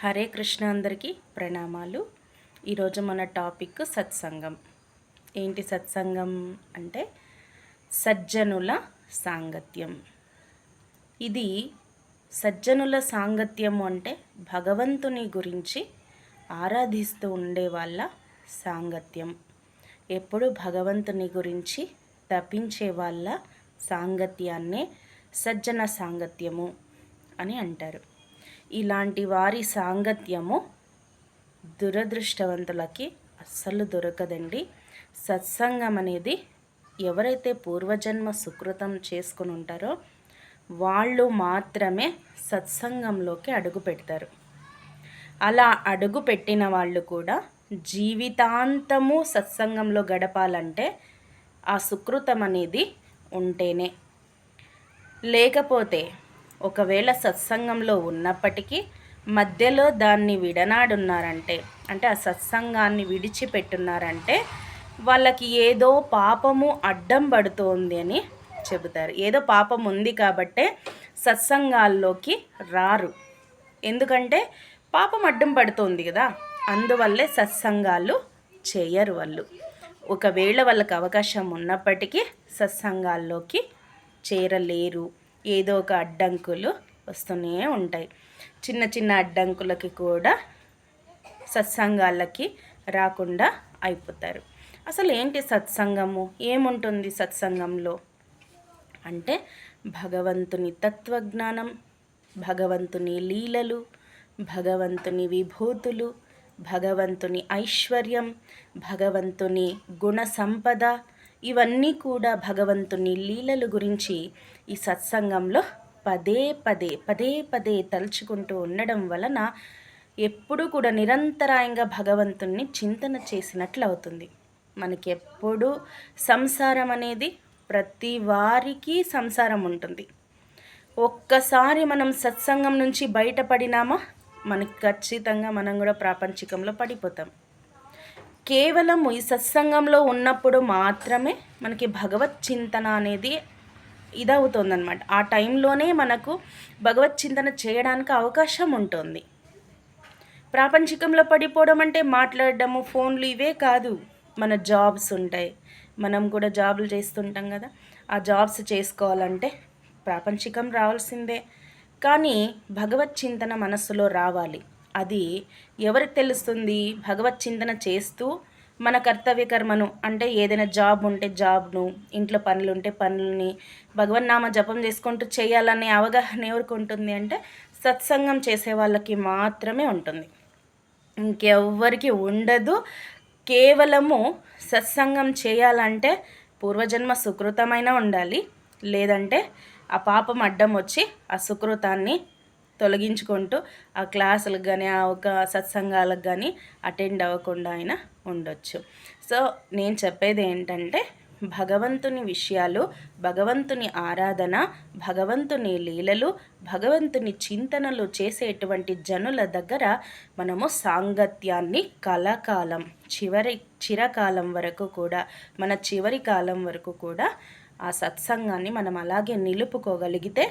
హరే కృష్ణ అందరికీ ప్రణామాలు. ఈరోజు మన టాపిక్ సత్సంగం. ఏంటి సత్సంగం అంటే సజ్జనుల సాంగత్యం. ఇది సజ్జనుల సాంగత్యం అంటే భగవంతుని గురించి ఆరాధిస్తూ ఉండే వాళ్ళ సాంగత్యం. ఎప్పుడు భగవంతుని గురించి తప్పించే వాళ్ళ సాంగత్యాన్నే సజ్జన సాంగత్యము అని అంటారు. ఇలాంటి వారి సాంగత్యము దురదృష్టవంతులకి అస్సలు దొరకదండి. సత్సంగం అనేది ఎవరైతే పూర్వజన్మ సుకృతం చేసుకుని ఉంటారో వాళ్ళు మాత్రమే సత్సంగంలోకి అడుగు పెడతారు. అలా అడుగు పెట్టిన వాళ్ళు కూడా జీవితాంతము సత్సంగంలో గడపాలంటే ఆ సుకృతం అనేది ఉంటేనే. లేకపోతే ఒకవేళ సత్సంగంలో ఉన్నప్పటికీ మధ్యలో దాన్ని విడనాడున్నారంటే అంటే ఆ సత్సంగాన్ని విడిచిపెట్టున్నారంటే వాళ్ళకి ఏదో పాపము అడ్డం పడుతోంది అని చెబుతారు. ఏదో పాపం ఉంది కాబట్టే సత్సంగాల్లోకి రారు. ఎందుకంటే పాపం అడ్డం పడుతోంది కదా అందువల్లే సత్సంగాలు చేయరు వాళ్ళు. ఒకవేళ వాళ్ళకి అవకాశం ఉన్నప్పటికీ సత్సంగాల్లోకి చేరలేరు. ఏదో ఒక అడ్డంకులు వస్తూనే ఉంటాయి. చిన్న చిన్న అడ్డంకులకి కూడా సత్సంగాలకి రాకుండా అయిపోతారు. అసలు ఏంటి సత్సంగము? ఏముంటుంది సత్సంగంలో? అంటే భగవంతుని తత్వజ్ఞానం భగవంతుని లీలలు భగవంతుని విభూతులు భగవంతుని ఐశ్వర్యం భగవంతుని గుణ సంపద ఇవన్నీ కూడా భగవంతుని లీలల గురించి ఈ సత్సంగంలో పదే పదే పదే పదే తలుచుకుంటూ ఉండడం వలన ఎప్పుడు కూడా నిరంతరాయంగా భగవంతుణ్ణి చింతన చేసినట్లు అవుతుంది. మనకి ఎప్పుడు సంసారం అనేది ప్రతి వారికి సంసారం ఉంటుంది. ఒక్కసారి మనం సత్సంగం నుంచి బయటపడినామా? మనకి ఖచ్చితంగా మనం కూడా ప్రాపంచికంలో పడిపోతాం. కేవలం ఈ సత్సంగంలో ఉన్నప్పుడు మాత్రమే మనకి భగవత్ చింతన అనేది ఇదవుతుందన్నమాట. ఆ టైంలోనే మనకు భగవత్ చింతన చేయడానికి అవకాశం ఉంటుంది. ప్రాపంచికంలో పడిపోవడం అంటే మాట్లాడడము ఫోన్లు ఇవే కాదు. మన జాబ్స్ ఉంటాయి. మనం కూడా జాబులు చేస్తుంటాం కదా. ఆ జాబ్స్ చేసుకోవాలంటే ప్రాపంచికం రావాల్సిందే. కానీ భగవత్ చింతన మనస్సులో రావాలి. అది ఎవరికి తెలుస్తుంది? భగవత్ చింతన చేస్తూ మన కర్తవ్య కర్మను అంటే ఏదైనా జాబ్ ఉంటే జాబ్ను ఇంట్లో పనులు ఉంటే పనులని భగవన్నామ జపం చేసుకుంటూ చేయాలనే అవగాహన ఎవరికి ఉంటుంది అంటే సత్సంగం చేసే వాళ్ళకి మాత్రమే ఉంటుంది. ఇంకెవ్వరికి ఉండదు. కేవలము సత్సంగం చేయాలంటే పూర్వజన్మ సుకృతమైన ఉండాలి. లేదంటే ఆ పాపం అడ్డం వచ్చి ఆ సుకృతాన్ని తొలగించుకుంటూ ఆ క్లాసులకు కానీ ఆ ఒక సత్సంగాలకు కానీ అటెండ్ అవ్వకుండా అయినా ఉండొచ్చు. సో నేను చెప్పేది ఏంటంటే భగవంతుని విషయాలు భగవంతుని ఆరాధన భగవంతుని లీలలు భగవంతుని చింతనలు చేసేటువంటి జనుల దగ్గర మనము సాంగత్యాన్ని కలకాలం చివరి చిరకాలం వరకు కూడా మన చివరి కాలం వరకు కూడా ఆ సత్సంగాన్ని మనం అలాగే నిలుపుకోగలిగితే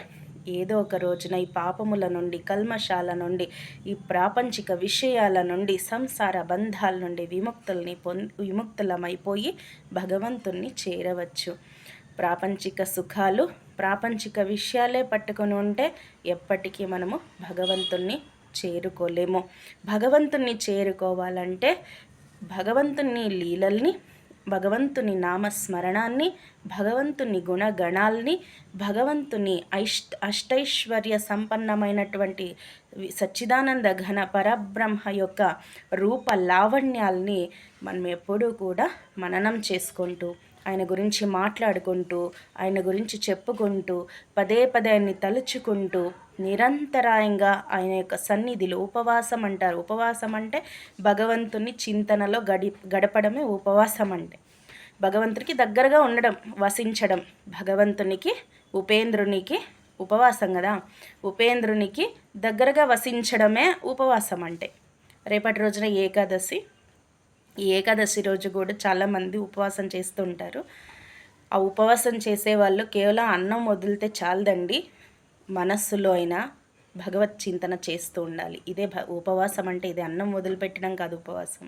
ఏదో ఒక రోజున ఈ పాపముల నుండి కల్మశాల నుండి ఈ ప్రాపంచిక విషయాల నుండి సంసార బంధాల నుండి విముక్తుల్ని పొంది విముక్తులమైపోయి భగవంతుణ్ణి చేరవచ్చు. ప్రాపంచిక సుఖాలు ప్రాపంచిక విషయాలే పట్టుకొని ఉంటే ఎప్పటికీ మనము భగవంతుణ్ణి చేరుకోలేము. భగవంతుణ్ణి చేరుకోవాలంటే భగవంతుని లీలల్ని భగవంతుని నామస్మరణాన్ని భగవంతుని గుణగణాల్ని భగవంతుని ఐష్ట అష్టైశ్వర్య సంపన్నమైనటువంటి సచ్చిదానంద ఘన పరబ్రహ్మ యొక్క రూప లావణ్యాల్ని మనం ఎప్పుడూ కూడా మననం చేసుకుంటూ ఆయన గురించి మాట్లాడుకుంటూ ఆయన గురించి చెప్పుకుంటూ పదే పదే ఆయన్ని తలుచుకుంటూ నిరంతరాయంగా ఆయన యొక్క సన్నిధిలో ఉపవాసం అంటారు ఉపవాసం అంటే భగవంతుని చింతనలో గడి గడపడమే ఉపవాసం అంటే భగవంతునికి దగ్గరగా ఉండడం వసించడం భగవంతునికి ఉపేంద్రునికి ఉపవాసం కదా? ఉపేంద్రునికి దగ్గరగా వసించడమే ఉపవాసం అంటే రేపటి రోజున ఏకాదశి. ఈ ఏకాదశి రోజు కూడా చాలామంది ఉపవాసం చేస్తుంటారు ఆ ఉపవాసం చేసే వాళ్ళు కేవలం అన్నం వదిలితే చాలదండి. మనస్సులో అయినా భగవత్ చింతన చేస్తూ ఉండాలి. ఇదే భ ఉపవాసం అంటే ఇది అన్నం వదిలిపెట్టడం కాదు ఉపవాసం.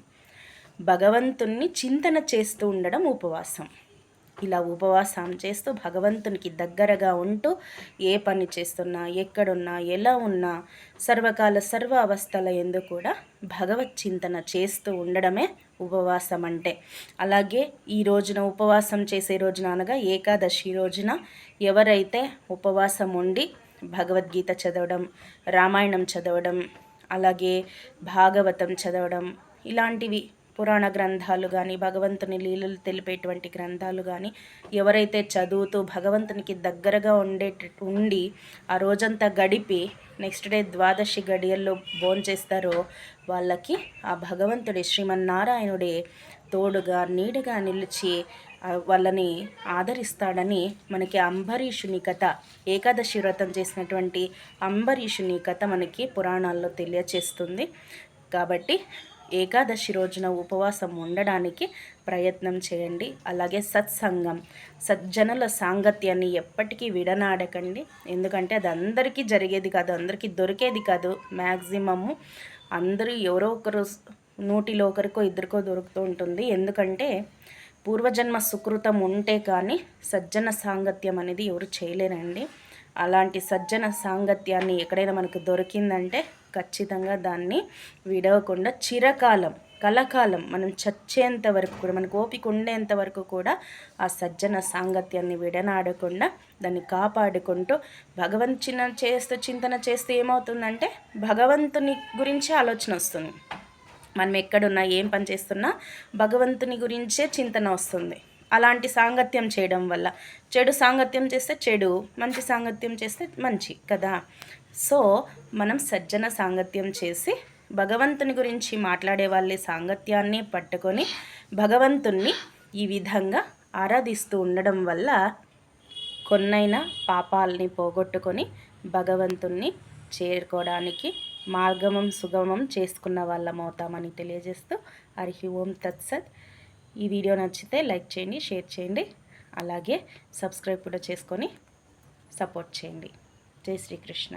భగవంతుణ్ణి చింతన చేస్తూ ఉండడం ఉపవాసం. ఇలా ఉపవాసం చేస్తూ భగవంతునికి దగ్గరగా ఉంటూ ఏ పని చేస్తున్నా ఎక్కడున్నా ఎలా ఉన్నా సర్వకాల సర్వ అవస్థల ఎందు కూడా భగవత్ చింతన చేస్తూ ఉండడమే ఉపవాసం అంటే. అలాగే ఈ రోజున ఉపవాసం చేసే రోజున అనగా ఏకాదశి రోజున ఎవరైతే ఉపవాసం ఉండి భగవద్గీత చదవడం రామాయణం చదవడం అలాగే భాగవతం చదవడం ఇలాంటివి పురాణ గ్రంథాలు కానీ భగవంతుని లీలలు తెలిపేటువంటి గ్రంథాలు కానీ ఎవరైతే చదువుతూ భగవంతునికి దగ్గరగా ఉండే ఉండి ఆ రోజంతా గడిపి నెక్స్ట్ డే ద్వాదశి గడియల్లో భోంచేస్తారో వాళ్ళకి ఆ భగవంతుడి శ్రీమన్నారాయణుడే తోడుగా నీడగా నిలిచి వాళ్ళని ఆదరిస్తాడని మనకి అంబరీషుని కథ ఏకాదశి వ్రతం చేసినటువంటి అంబరీషుని కథ మనకి పురాణాల్లో తెలియచేస్తుంది. కాబట్టి ఏకాదశి రోజున ఉపవాసం ఉండడానికి ప్రయత్నం చేయండి. అలాగే సత్సంగం సజ్జనుల సాంగత్యాన్ని ఎప్పటికీ విడనాడకండి. ఎందుకంటే అది అందరికీ జరిగేది కాదు అందరికీ దొరికేది కాదు. మ్యాక్సిమము అందరూ ఎవరో ఒకరు నూటిలో ఒకరికో ఇద్దరికో దొరుకుతూ ఉంటుంది. ఎందుకంటే పూర్వజన్మ సుకృతం ఉంటే కానీ సజ్జన సాంగత్యం అనేది ఎవరు చేయలేరండి. అలాంటి సజ్జన సాంగత్యాన్ని ఎక్కడైనా మనకు దొరికిందంటే ఖచ్చితంగా దాన్ని విడవకుండా చిరకాలం కలకాలం మనం చచ్చేంత వరకు కూడా మనకు ఓపిక ఉండేంత వరకు కూడా ఆ సజ్జన సాంగత్యాన్ని విడనాడకుండా దాన్ని కాపాడుకుంటూ భగవంతుని చేస్తూ చింతన చేస్తే ఏమవుతుందంటే భగవంతుని గురించి ఆలోచన వస్తుంది. మనం ఎక్కడున్నా ఏం పని చేస్తున్నా భగవంతుని గురించే చింతన వస్తుంది. అలాంటి సాంగత్యం చేయడం వల్ల చెడు సాంగత్యం చేస్తే చెడు మంచి సాంగత్యం చేస్తే మంచి కదా. సో మనం సజ్జన సాంగత్యం చేసి భగవంతుని గురించి మాట్లాడే వాళ్ళ సాంగత్యాన్ని పట్టుకొని భగవంతుణ్ణి ఈ విధంగా ఆరాధిస్తూ ఉండడం వల్ల కొన్నైనా పాపాలని పోగొట్టుకొని భగవంతుణ్ణి చేరుకోవడానికి మార్గమం సుగమం చేసుకున్న వాళ్ళం అవుతామని తెలియజేస్తూ హరి ఓం తత్సత్. ఈ వీడియో నచ్చితే లైక్ చేయండి షేర్ చేయండి అలాగే సబ్స్క్రైబ్ కూడా చేసుకొని సపోర్ట్ చేయండి. జై శ్రీకృష్ణ.